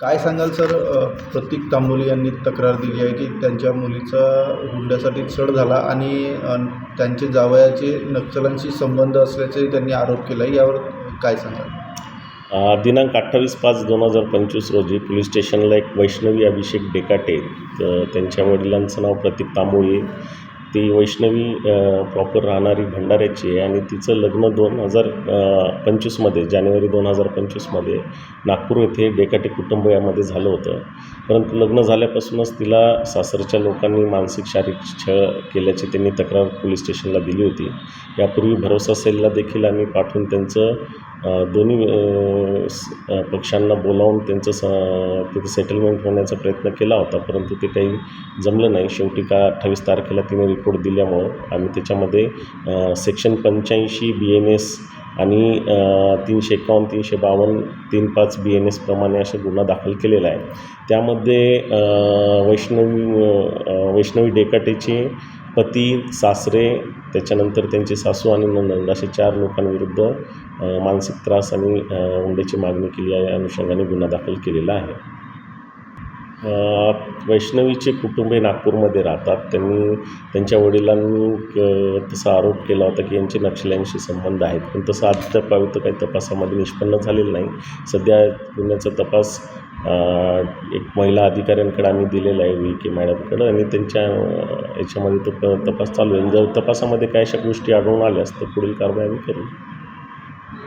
काय सांगाल सर प्रतीक तांबोली यांनी तक्रार दिली आहे की त्यांच्या मुलीचा हुंड्यासाठी छळ झाला आणि त्यांचे जावयाचे नक्षलांशी संबंध असल्याचे त्यांनी आरोप केला आहे. यावर काय सांगाल? दिनांक अठ्ठावीस पाच दोन हजार पंचवीस रोजी पोलीस स्टेशनला एक वैष्णवी अभिषेक डेकाटे त्यांच्या वडिलांचं नाव प्रतीक तांबोळी ती वैष्णवी प्रॉपर राहणारी भंडाऱ्याची आहे आणि तिचं लग्न दोन हजार पंचवीसमध्ये जानेवारी दोन हजार पंचवीसमध्ये नागपूर येथे डेकाटे कुटुंब यामध्ये झालं होतं. परंतु लग्न झाल्यापासूनच तिला सासरच्या लोकांनी मानसिक शारीरिक छळ केल्याची त्यांनी तक्रार पोलीस स्टेशनला दिली होती. यापूर्वी भरोसा सेलला देखील आम्ही पाठवून त्यांचं दोन्ही स- पक्षांना बोलावून त्यांचं स तिथे सेटलमेंट होण्याचा प्रयत्न केला होता परंतु ते काही जमलं नाही. शेवटी का अठ्ठावीस तारखेला तिने रिपोर्ट दिल्यामुळं आम्ही त्याच्यामध्ये सेक्शन पंच्याऐंशी बी एन एस आणि तीनशे एकावन्न तीनशे बावन्न तीन पाच बी एन एसप्रमाणे असे गुन्हा दाखल केलेला आहे. त्यामध्ये वैष्णवी वैष्णवी डेकाटेचे पती सासरे त्याच्यानंतर त्यांचे सासू आणि नणंद असे चार लोकांविरुद्ध मानसिक त्रास आणि हुंड्याची मागणी केली आहे. या अनुषंगाने गुन्हा दाखल केलेला आहे. वैष्णवीचे कुटुंबे नागपूरमध्ये राहतात. त्यांनी त्यांच्या वडिलांनी तसा आरोप केला होता की यांचे नक्षल्यांशी संबंध आहेत. पण तसं अद्याप काही तपासामध्ये निष्पन्न झालेलं नाही. सध्या गुन्ह्याचा तपास एक महिला अधिकाऱ्यांकडे आम्ही दिलेला आहे वी के मॅडमकडं आणि त्यांच्या याच्यामध्ये तो तपास चालू आहे. जर तपासामध्ये काय अशा गोष्टी आढळून आल्यास तर पुढील कारवाई आम्ही करू.